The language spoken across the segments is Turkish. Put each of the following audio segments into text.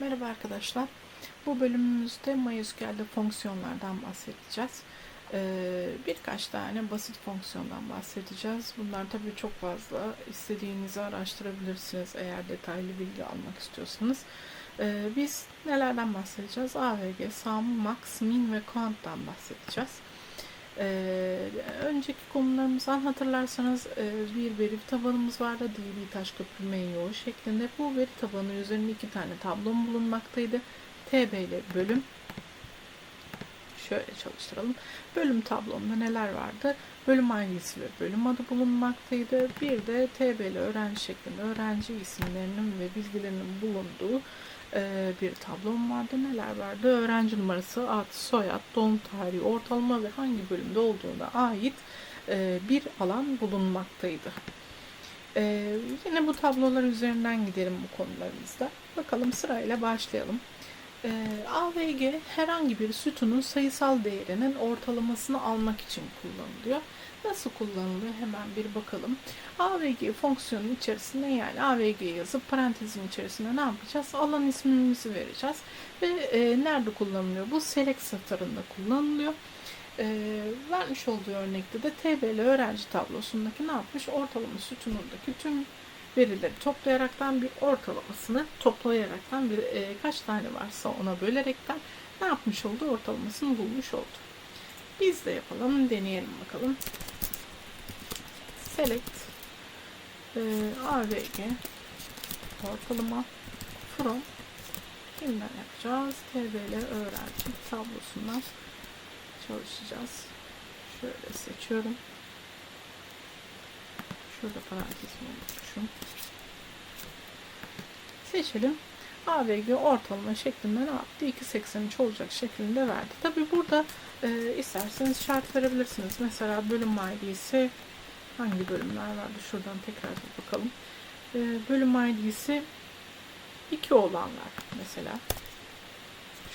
Merhaba arkadaşlar. Bu bölümümüzde MySQL'de fonksiyonlardan bahsedeceğiz. Ee, birkaç tane basit fonksiyondan bahsedeceğiz. Bunlar tabii çok fazla. İstediğinizi araştırabilirsiniz eğer detaylı bilgi almak istiyorsanız. Ee, biz nelerden bahsedeceğiz? AVG, sum, max, min ve count'tan bahsedeceğiz. Ee, önceki konularımızdan hatırlarsanız e, bir veri tabanımız vardı. DB taş köprü MYO şeklinde. Bu veri tabanı üzerinde iki tane tablom bulunmaktaydı. TB ile bölüm. Şöyle çalıştıralım. Bölüm tablomda neler vardı? Bölüm ID'si ve bölüm adı bulunmaktaydı. Bir de TB ile öğrenci şeklinde öğrenci isimlerinin ve bilgilerinin bulunduğu e, bir tablom vardı. Neler vardı? Öğrenci numarası, ad, soyad, doğum tarihi, ortalama ve hangi bölümde olduğuna ait e, bir alan bulunmaktaydı. E, yine bu tablolar üzerinden gidelim bu konularımızda. Bakalım sırayla başlayalım. E, AVG herhangi bir sütunun sayısal değerinin ortalamasını almak için kullanılıyor. Nasıl kullanılıyor hemen bir bakalım. AVG fonksiyonun içerisinde yani AVG yazıp parantezin içerisinde ne yapacağız? Alan ismimizi vereceğiz. Ve e, nerede kullanılıyor? Bu select satırında kullanılıyor. E, vermiş olduğu örnekte de TBL öğrenci tablosundaki ne yapmış? Ortalama sütunundaki tüm verileri toplayaraktan bir ortalamasını toplayaraktan bir e, kaç tane varsa ona bölerekten ne yapmış oldu? Ortalamasını bulmuş oldu. Biz de yapalım, deneyelim bakalım. Select e, AVG ortalama from kimden yapacağız? TBL öğrenci tablosundan çalışacağız. Şöyle seçiyorum. Şurada parantezimi unutmuşum. Seçelim. AVG ortalama şeklinde ne yaptı? 2.83 olacak şeklinde verdi. Tabi burada e, isterseniz şart verebilirsiniz. Mesela bölüm ID'si hangi bölümler vardı? Şuradan tekrar bir bakalım. E, bölüm ID'si 2 olanlar mesela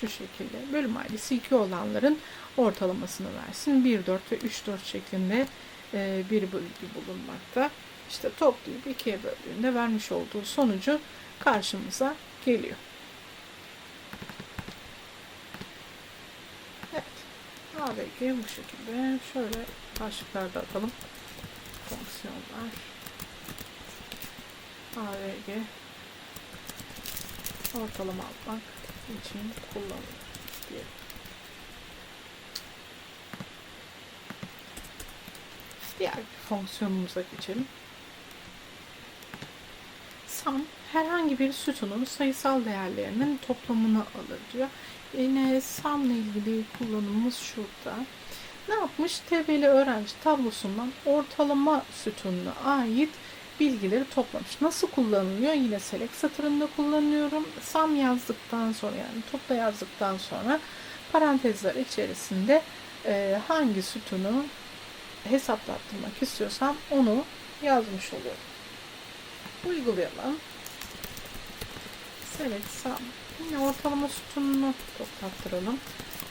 şu şekilde. Bölüm ID'si 2 olanların ortalamasını versin. 1, 4 ve 3, 4 şeklinde e, bir bölgi bulunmakta. İşte toplayıp ikiye böldüğünde vermiş olduğu sonucu karşımıza geliyor. Evet. AVG bu şekilde. Şöyle başlıklarda atalım. Fonksiyonlar. AVG ortalama almak için kullanılır diyelim. Diğer fonksiyonumuza geçelim. Sum herhangi bir sütunun sayısal değerlerinin toplamını alır diyor. Yine sum ile ilgili kullanımımız şurada. Ne yapmış? TB'li öğrenci tablosundan ortalama sütununa ait bilgileri toplamış. Nasıl kullanılıyor? Yine select satırında kullanıyorum. Sum yazdıktan sonra yani topla yazdıktan sonra parantezler içerisinde e, hangi sütunu hesaplattırmak istiyorsam onu yazmış oluyorum. Uygulayalım. Select sum. Yine ortalama sütununu toplattıralım.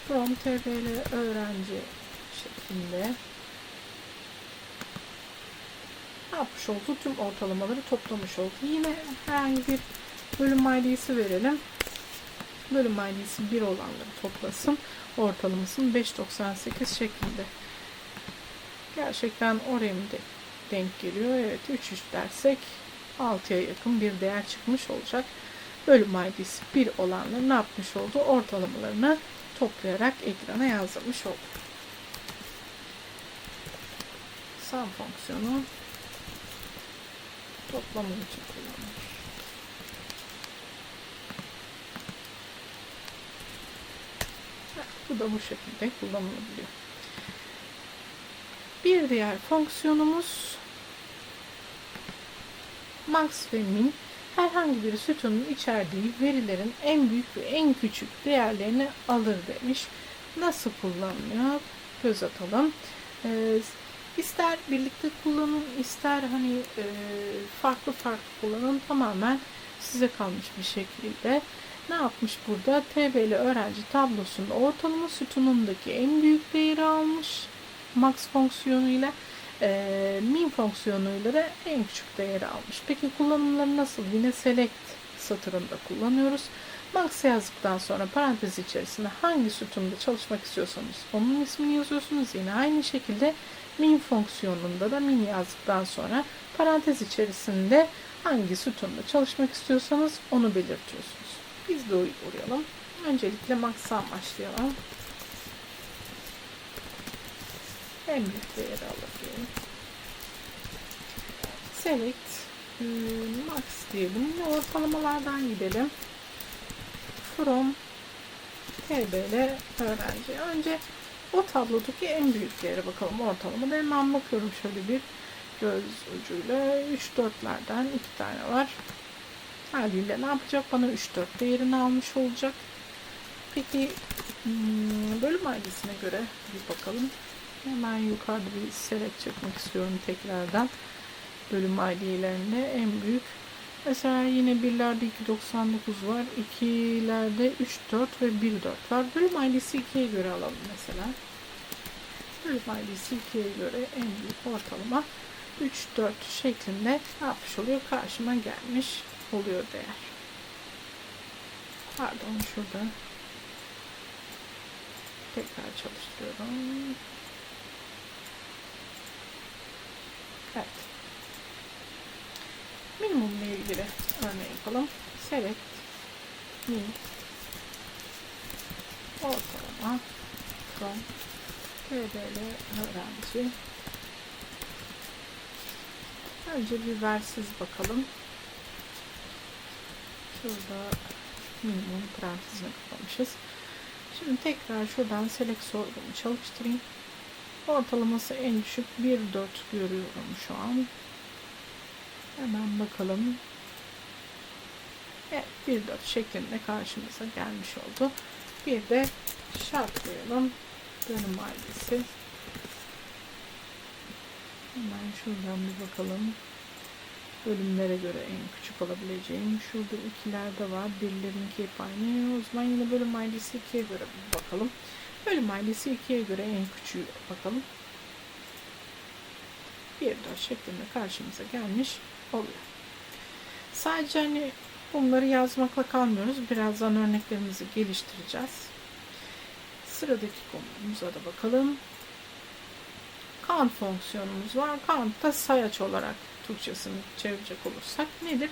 From tbl öğrenci şeklinde yapmış oldu? Tüm ortalamaları toplamış oldu. Yine herhangi bir bölüm ID'si verelim. Bölüm ID'si 1 olanları toplasın. Ortalamasının 5.98 şeklinde. Gerçekten oraya mı de denk geliyor? Evet 3 3 dersek 6'ya yakın bir değer çıkmış olacak. Bölüm ID'si 1 olanları ne yapmış oldu? Ortalamalarını toplayarak ekrana yazdırmış oldu. Sum fonksiyonu toplama için kullanılır. Bu da bu şekilde kullanılabiliyor. Bir diğer fonksiyonumuz max ve min herhangi bir sütunun içerdiği verilerin en büyük ve en küçük değerlerini alır demiş. Nasıl kullanılıyor? Göz atalım. Ee, ister birlikte kullanın, ister hani e, farklı farklı kullanın. Tamamen size kalmış bir şekilde. Ne yapmış burada? TB'li öğrenci tablosunda ortalama sütunundaki en büyük değeri almış. Max fonksiyonuyla e, min fonksiyonuyla da en küçük değeri almış. Peki kullanımları nasıl? Yine select satırında kullanıyoruz. Max yazdıktan sonra parantez içerisinde hangi sütunda çalışmak istiyorsanız onun ismini yazıyorsunuz. Yine aynı şekilde min fonksiyonunda da min yazdıktan sonra parantez içerisinde hangi sütunda çalışmak istiyorsanız onu belirtiyorsunuz. Biz de uygulayalım. Öncelikle Max'tan başlayalım. En büyük değeri alıyorum. Select e, Max diyelim. Ve ortalamalardan gidelim. From TBL öğrenci. Önce o tablodaki en büyük değere bakalım. Ortalamada hemen bakıyorum şöyle bir göz ucuyla 3-4'lerden 2 tane var. Haliyle ne yapacak? Bana 3-4 değerini almış olacak. Peki hmm, bölüm ailesine göre bir bakalım. Hemen yukarıda bir select çekmek istiyorum tekrardan. Bölüm ailelerine en büyük. Mesela yine birlerde 2.99 var. ikilerde 3.4 ve 1.4 var. Bölüm ailesi 2'ye göre alalım mesela. Bölüm ailesi 2'ye göre en büyük ortalama 3-4 şeklinde ne yapmış oluyor? Karşıma gelmiş oluyor değer. Pardon şurada tekrar çalıştırıyorum. Evet. Minimumla ilgili örneği yapalım. Select min ortalama from TDL öğrenci Önce bir versiz bakalım. Şurada minimum parantezine kapamışız. Şimdi tekrar şuradan select sorgumu çalıştırayım. Ortalaması en düşük 1.4 görüyorum şu an. Hemen bakalım. Evet 1.4 şeklinde karşımıza gelmiş oldu. Bir de şart koyalım. Dönüm ailesi. Hemen şuradan bir bakalım. Bölümlere göre en küçük alabileceğim. Şurada ikilerde var. Birlerinki hep aynı. O zaman yine bölüm ailesi 2'ye göre bir bakalım. Bölüm ailesi 2'ye göre en küçüğü bakalım. 1-4 şeklinde karşımıza gelmiş oluyor. Sadece hani bunları yazmakla kalmıyoruz. Birazdan örneklerimizi geliştireceğiz. Sıradaki konumuza da bakalım. Count fonksiyonumuz var. Count da sayaç olarak Türkçesini çevirecek olursak nedir?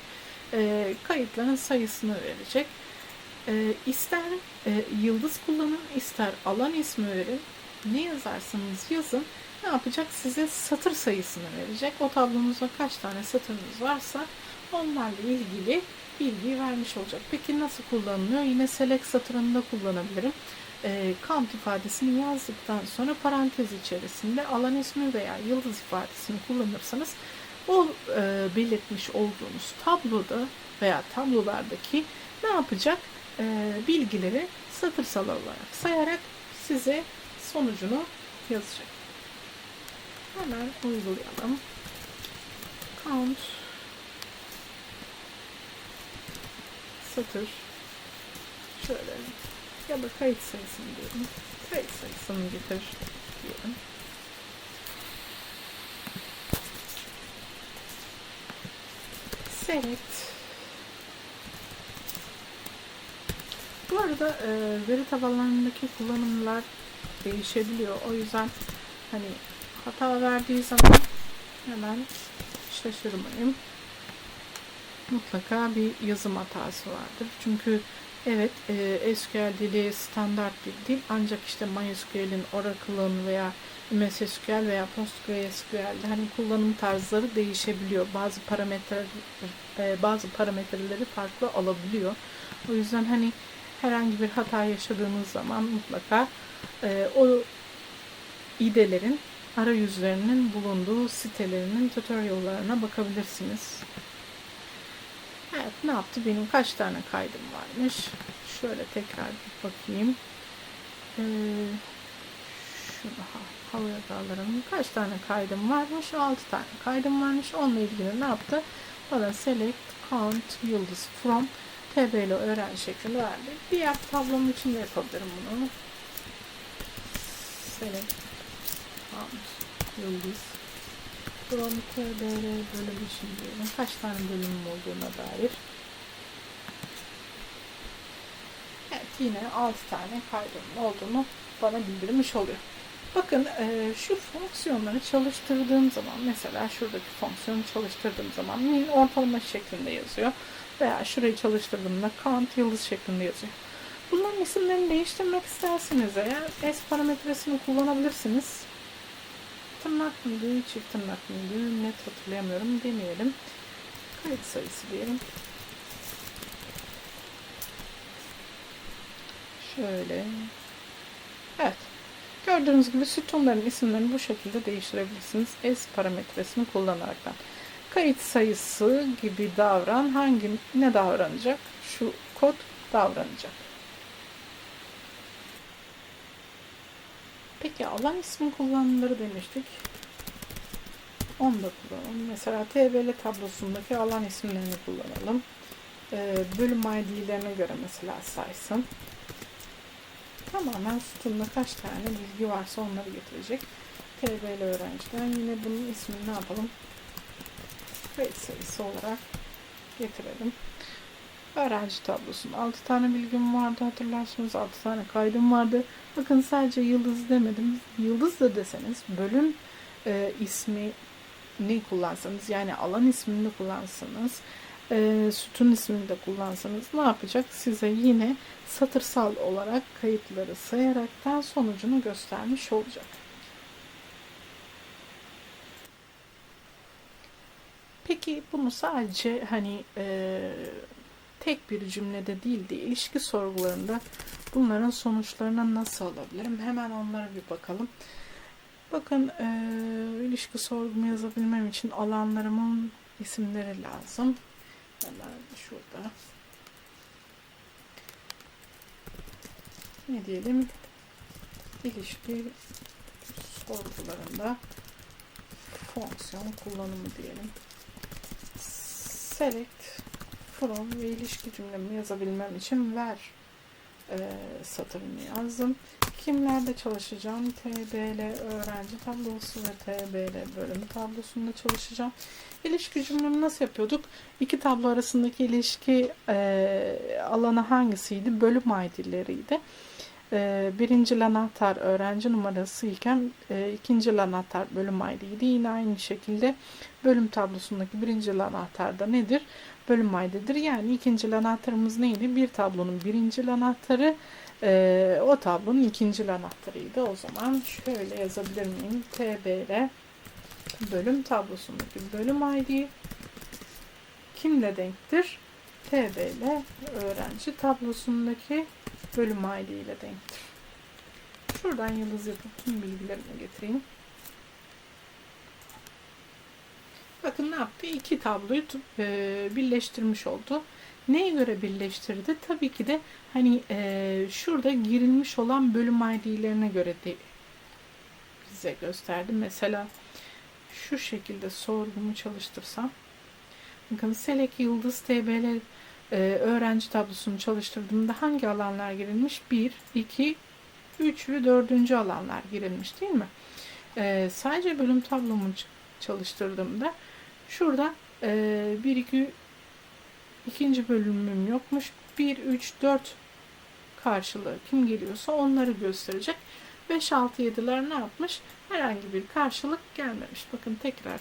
E, kayıtların sayısını verecek. E, ister e, yıldız kullanın, ister alan ismi verin. Ne yazarsanız yazın. Ne yapacak? Size satır sayısını verecek. O tablomuzda kaç tane satırınız varsa onlarla ilgili bilgi vermiş olacak. Peki nasıl kullanılıyor? Yine select satırında kullanabilirim e, count ifadesini yazdıktan sonra parantez içerisinde alan ismi veya yıldız ifadesini kullanırsanız o e, belirtmiş olduğunuz tabloda veya tablolardaki ne yapacak? E, bilgileri satırsal olarak sayarak size sonucunu yazacak. Hemen uygulayalım. Count satır şöyle ya da kayıt sayısını diyelim. Kayıt sayısını getir diyelim. Select. Bu arada e, veri tabanlarındaki kullanımlar değişebiliyor. O yüzden hani hata verdiği zaman hemen şaşırmayın. Mutlaka bir yazım hatası vardır. Çünkü Evet, e, SQL dili standart bir dil ancak işte MySQL'in, Oracle'ın veya MS SQL veya PostgreSQL'de hani kullanım tarzları değişebiliyor. Bazı parametre e, bazı parametreleri farklı alabiliyor. O yüzden hani herhangi bir hata yaşadığınız zaman mutlaka e, o idelerin arayüzlerinin bulunduğu sitelerinin tutoriallarına bakabilirsiniz. Evet ne yaptı? Benim kaç tane kaydım varmış? Şöyle tekrar bir bakayım. Ee, şunu havaya dağlarım. Kaç tane kaydım varmış? 6 tane kaydım varmış. Onunla ilgili ne yaptı? Bana select count yıldız from tbl öğren şeklinde verdi. Diğer tablom için de yapabilirim bunu. Count yıldız From TBR bölüm için diyelim. Kaç tane bölümüm olduğuna dair. yine 6 tane kaydının olduğunu bana bildirmiş oluyor. Bakın e, şu fonksiyonları çalıştırdığım zaman mesela şuradaki fonksiyonu çalıştırdığım zaman min ortalama şeklinde yazıyor. Veya şurayı çalıştırdığımda count yıldız şeklinde yazıyor. Bunların isimlerini değiştirmek isterseniz eğer S parametresini kullanabilirsiniz. Tırnak mıydı, çift tırnak mıydı net hatırlayamıyorum demeyelim. Kayıt sayısı diyelim. Şöyle. Evet. Gördüğünüz gibi sütunların isimlerini bu şekilde değiştirebilirsiniz. S parametresini kullanaraktan. Kayıt sayısı gibi davran. Hangi ne davranacak? Şu kod davranacak. Peki alan ismi kullanımları demiştik. Onu da kullanalım. Mesela TBL tablosundaki alan isimlerini kullanalım. Ee, bölüm ID'lerine göre mesela saysın. Tamamen sütunda kaç tane bilgi varsa onları getirecek. TBL öğrenciden yine bunun ismini ne yapalım? Kayıt sayısı olarak getirelim. Öğrenci tablosunda 6 tane bilgim vardı hatırlarsınız 6 tane kaydım vardı. Bakın sadece yıldız demedim. Yıldız da deseniz bölüm e, ismi ne kullansanız yani alan ismini kullansanız e, sütun ismini de kullansanız ne yapacak? Size yine satırsal olarak kayıtları sayaraktan sonucunu göstermiş olacak. Peki bunu sadece hani e, tek bir cümlede değil de ilişki sorgularında bunların sonuçlarını nasıl alabilirim? Hemen onlara bir bakalım. Bakın e, ilişki sorgumu yazabilmem için alanlarımın isimleri lazım. Hemen şurada. Ne diyelim? İlişki sorgularında fonksiyon kullanımı diyelim. Select from ve ilişki cümlemi yazabilmem için ver e, satırını yazdım. Kimlerde çalışacağım? TBL öğrenci tablosu ve TBL bölüm tablosunda çalışacağım. İlişki cümlemi nasıl yapıyorduk? İki tablo arasındaki ilişki e, alanı hangisiydi? Bölüm ID'leriydi. E, birinci anahtar öğrenci numarası iken e, ikinci anahtar bölüm ID'ydi. Yine aynı şekilde bölüm tablosundaki birinci anahtar da nedir? Bölüm ID'dir. Yani ikinci anahtarımız neydi? Bir tablonun birinci anahtarı e, o tablonun ikinci anahtarıydı. O zaman şöyle yazabilir miyim? TBL bölüm tablosundaki bölüm ID kimle denktir? TBL öğrenci tablosundaki bölüm ile denktir. Şuradan yıldız yapıp tüm bilgilerimi getireyim. Bakın ne yaptı? İki tabloyu e, birleştirmiş oldu. Neye göre birleştirdi? Tabii ki de hani e, şurada girilmiş olan bölüm ID'lerine göre de bize gösterdi. Mesela şu şekilde sorgumu çalıştırsam bakın Select Yıldız TBL e, öğrenci tablosunu çalıştırdığımda hangi alanlar girilmiş? 1, 2, 3 ve 4. alanlar girilmiş değil mi? E, sadece bölüm tablomu çalıştırdığımda şurada e, 1, 2, ikinci bölümüm yokmuş. 1, 3, 4 karşılığı kim geliyorsa onları gösterecek. 5, 6, 7'ler ne yapmış? Herhangi bir karşılık gelmemiş. Bakın tekrar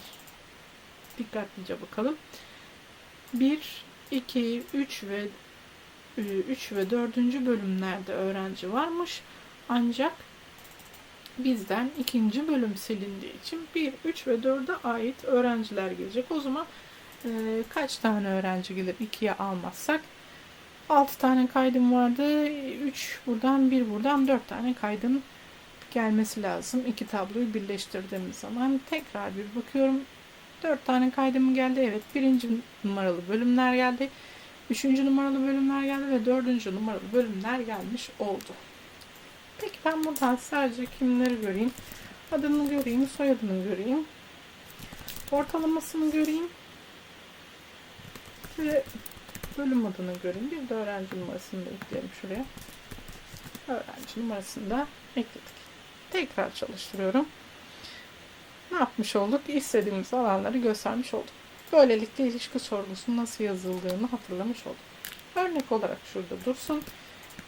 dikkatlice bakalım. 1, 2, 3 ve 3 ve 4. bölümlerde öğrenci varmış. Ancak bizden ikinci bölüm silindiği için 1, 3 ve 4'e ait öğrenciler gelecek. O zaman e, kaç tane öğrenci gelir 2'ye almazsak? 6 tane kaydım vardı. 3 buradan, 1 buradan 4 tane kaydım gelmesi lazım. İki tabloyu birleştirdiğimiz zaman tekrar bir bakıyorum. 4 tane kaydım geldi. Evet birinci numaralı bölümler geldi. Üçüncü numaralı bölümler geldi ve dördüncü numaralı bölümler gelmiş oldu. Peki ben buradan sadece kimleri göreyim? Adını göreyim, soyadını göreyim. Ortalamasını göreyim. Ve bölüm adını göreyim. Bir de öğrenci numarasını da ekleyelim şuraya. Öğrenci numarasını da ekledik. Tekrar çalıştırıyorum. Ne yapmış olduk? İstediğimiz alanları göstermiş olduk. Böylelikle ilişki sorgusunun nasıl yazıldığını hatırlamış olduk. Örnek olarak şurada dursun.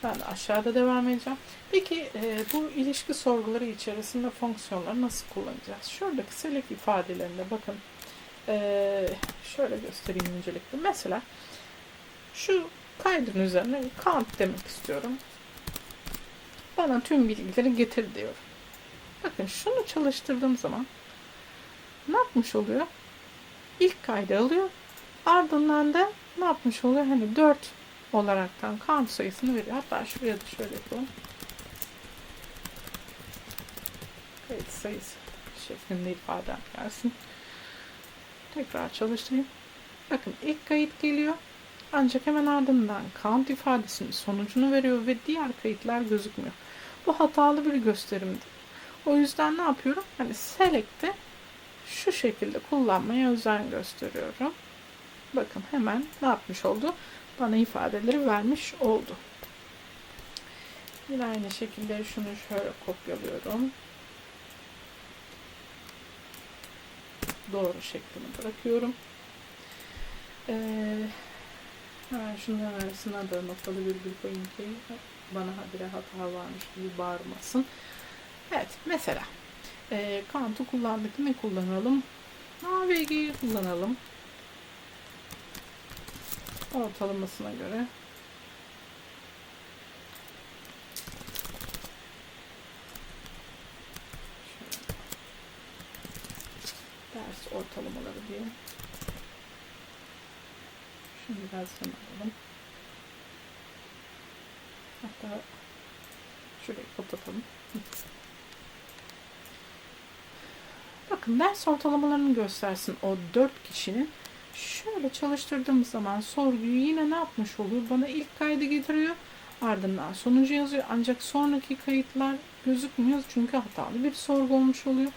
Ben de aşağıda devam edeceğim. Peki e, bu ilişki sorguları içerisinde fonksiyonları nasıl kullanacağız? Şuradaki select ifadelerinde bakın e, şöyle göstereyim öncelikle. Mesela şu kaydın üzerine count demek istiyorum. Bana tüm bilgileri getir diyorum. Bakın şunu çalıştırdığım zaman ne yapmış oluyor? İlk kaydı alıyor. Ardından da ne yapmış oluyor? Hani 4 olaraktan count sayısını veriyor. Hatta şuraya da şöyle yapalım. Kayıt sayısı şeklinde ifade gelsin. Tekrar çalıştırayım. Bakın ilk kayıt geliyor. Ancak hemen ardından count ifadesinin sonucunu veriyor ve diğer kayıtlar gözükmüyor. Bu hatalı bir gösterimdi. O yüzden ne yapıyorum? Hani select'te şu şekilde kullanmaya özen gösteriyorum. Bakın hemen ne yapmış oldu? Bana ifadeleri vermiş oldu. Yine aynı şekilde şunu şöyle kopyalıyorum. Doğru şeklini bırakıyorum. Ee, hemen şunların arasına da noktalı virgül koyayım ki bana habire hata varmış gibi bağırmasın. Evet mesela e, Kant'ı kullandık. Ne kullanalım? AVG'yi kullanalım. Ortalamasına göre. Ders ortalamaları diye. Biraz yana alalım. Hatta şurayı kapatalım. Bakın ders ortalamalarını göstersin o 4 kişinin. Şöyle çalıştırdığım zaman sorguyu yine ne yapmış oluyor? Bana ilk kaydı getiriyor. Ardından sonucu yazıyor. Ancak sonraki kayıtlar gözükmüyor. Çünkü hatalı bir sorgu olmuş oluyor.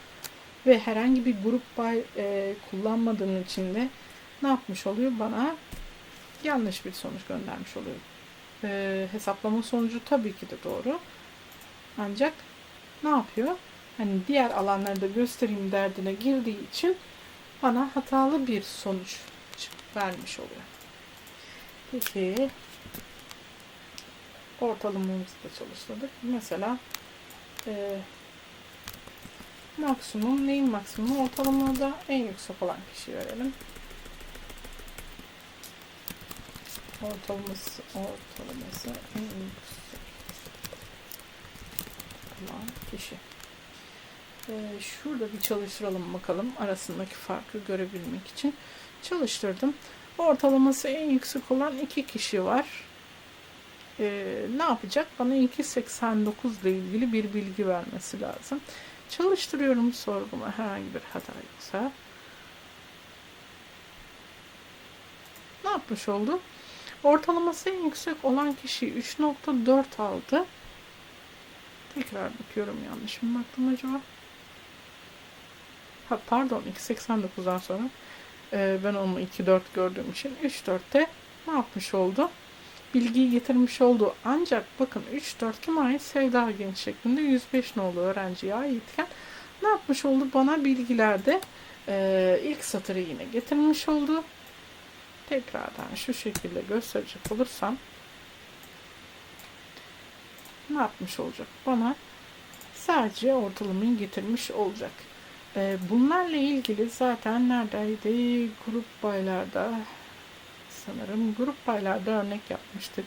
Ve herhangi bir grup by e, kullanmadığım için de ne yapmış oluyor? Bana yanlış bir sonuç göndermiş oluyor. E, hesaplama sonucu tabii ki de doğru. Ancak ne yapıyor? Hani diğer alanlarda göstereyim derdine girdiği için bana hatalı bir sonuç vermiş oluyor. Peki ortalamamızı da çalıştırdık. Mesela e, maksimum neyin maksimum ortalamada en yüksek olan kişi verelim. Ortalaması ortalaması en yüksek olan kişi. Ee, şurada bir çalıştıralım bakalım arasındaki farkı görebilmek için. Çalıştırdım. Ortalaması en yüksek olan iki kişi var. Ee, ne yapacak? Bana 2.89 ile ilgili bir bilgi vermesi lazım. Çalıştırıyorum sorguma herhangi bir hata yoksa. Ne yapmış oldu? Ortalaması en yüksek olan kişi 3.4 aldı. Tekrar bakıyorum yanlış mı baktım acaba? Ha, pardon 2.89'dan sonra e, ben onu 2.4 gördüğüm için 3.4'te ne yapmış oldu? Bilgiyi getirmiş oldu. Ancak bakın 3.4 kime ait? Sevda Genç şeklinde 105 nolu öğrenciye aitken ne yapmış oldu? Bana bilgilerde e, ilk satırı yine getirmiş oldu. Tekrardan şu şekilde gösterecek olursam ne yapmış olacak? Bana sadece ortalamayı getirmiş olacak. Ee, bunlarla ilgili zaten neredeydi? Grup baylarda sanırım grup baylarda örnek yapmıştık.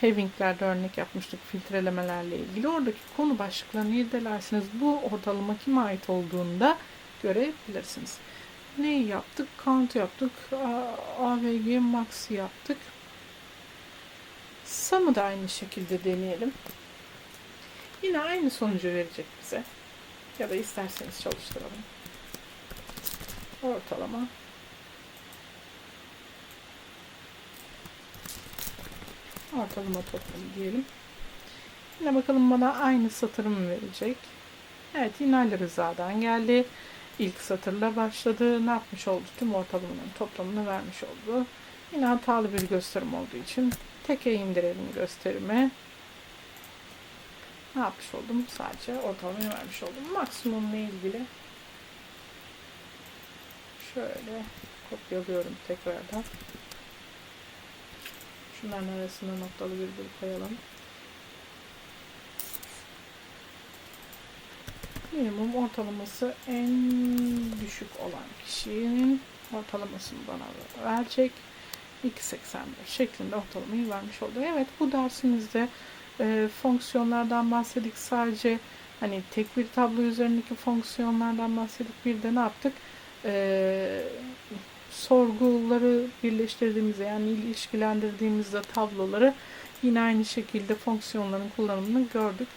Having'lerde örnek yapmıştık filtrelemelerle ilgili. Oradaki konu başlıklarını irdelersiniz. Bu ortalama kime ait olduğunda görebilirsiniz. Neyi yaptık? Count yaptık. AVG max yaptık. Sum'ı da aynı şekilde deneyelim. Yine aynı sonucu verecek bize. Ya da isterseniz çalıştıralım. Ortalama. Ortalama toplamı diyelim. Yine bakalım bana aynı satırı mı verecek? Evet yine Ali Rıza'dan geldi. İlk satırla başladı. Ne yapmış oldu? Tüm ortalamanın toplamını vermiş oldu. Yine hatalı bir gösterim olduğu için teke indirelim gösterimi ne yapmış oldum? Sadece ortalamayı vermiş oldum. Maksimumla ilgili şöyle kopyalıyorum tekrardan. Şunların arasına noktalı virgül koyalım. Minimum ortalaması en düşük olan kişinin ortalamasını bana verecek. 2.81 şeklinde ortalamayı vermiş oldu. Evet bu dersimizde e, fonksiyonlardan bahsettik. Sadece hani tek bir tablo üzerindeki fonksiyonlardan bahsettik. Bir de ne yaptık? E, sorguları birleştirdiğimizde yani ilişkilendirdiğimizde tabloları yine aynı şekilde fonksiyonların kullanımını gördük.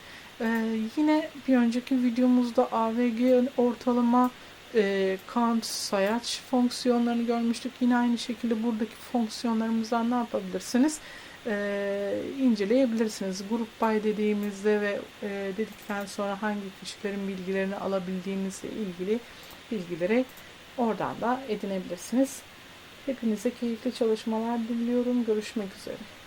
Ee, yine bir önceki videomuzda AVG ortalama e, count sayaç fonksiyonlarını görmüştük. Yine aynı şekilde buradaki fonksiyonlarımızdan ne yapabilirsiniz? Ee, inceleyebilirsiniz. Grup by dediğimizde ve e, dedikten sonra hangi kişilerin bilgilerini alabildiğimizle ilgili bilgileri oradan da edinebilirsiniz. Hepinize keyifli çalışmalar diliyorum. Görüşmek üzere.